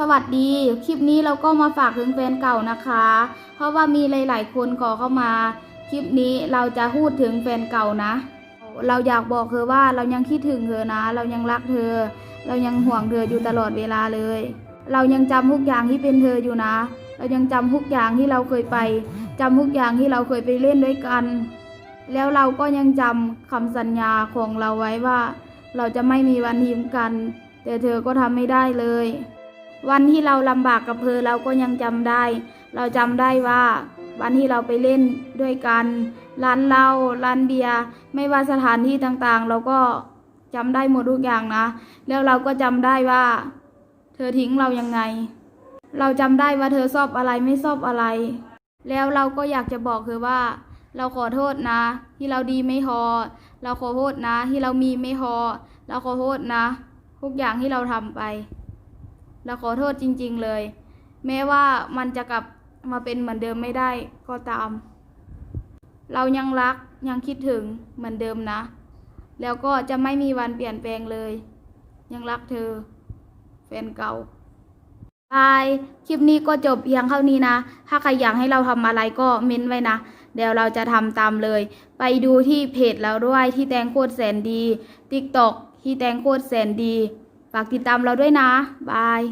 สวัสดี คลิปนี้เราก็มาฝากถึงแฟนเก่านะคะ เพราะว่ามีหลาย ๆ คนขอเข้ามา คลิปนี้เราจะพูดถึงแฟนเก่านะ เราอยากบอกเธอว่าเรายังคิดถึงเธอนะ เรายังรักเธอ เรายังห่วงเธออยู่ตลอดเวลาเลย เรายังจำทุกอย่างที่เป็นเธออยู่นะ เรายังจำทุกอย่างที่เราเคยไปจำทุกอย่างที่เราเคยไปเล่นด้วยกัน แล้วเราก็ยังจำคำสัญญาของเราไว้ว่า เราจะไม่มีวันทิ้งกัน แต่เธอก็ทำไม่ได้เลย วันที่เราลำบากกับเธอเราก็ยังจำได้ เราจำได้ว่า วันที่เราไปเล่นด้วยกัน ร้านเหล้าร้านเบียร์ไม่ว่าสถานที่ต่างๆ เราก็จำได้หมดทุกอย่างนะ แล้วเราก็จำได้ว่า เธอทิ้งเรายังไง เราจำได้ว่าเธอชอบอะไรไม่ชอบอะไร แล้วเราก็อยากจะบอกเธอว่า เราขอโทษนะ ที่เราดีไม่พอ เราขอโทษนะ ที่เรามีไม่พอ เราขอโทษนะ ทุกอย่างที่เราทำไป เราขอโทษจริง ๆเลย แม้ว่ามันจะกลับมาเป็นเหมือนเดิมไม่ได้ก็ตาม เรายังรักยังคิดถึงเหมือนเดิมนะ แล้วก็จะไม่มีวันเปลี่ยนแปลงเลย ยังรักเธอ แฟนเก่าบาย คลิปนี้ก็จบเพียงเท่านี้นะ ถ้าใครอยากให้เราทำอะไรก็เม้นไว้นะ เดี๋ยวเราจะทำตามเลย ไปดูที่เพจเราด้วยที่แตงโคตรแสนดี TikTok ที่แตงโคตรแสนดี ฝากติดตามเราด้วยนะ บาย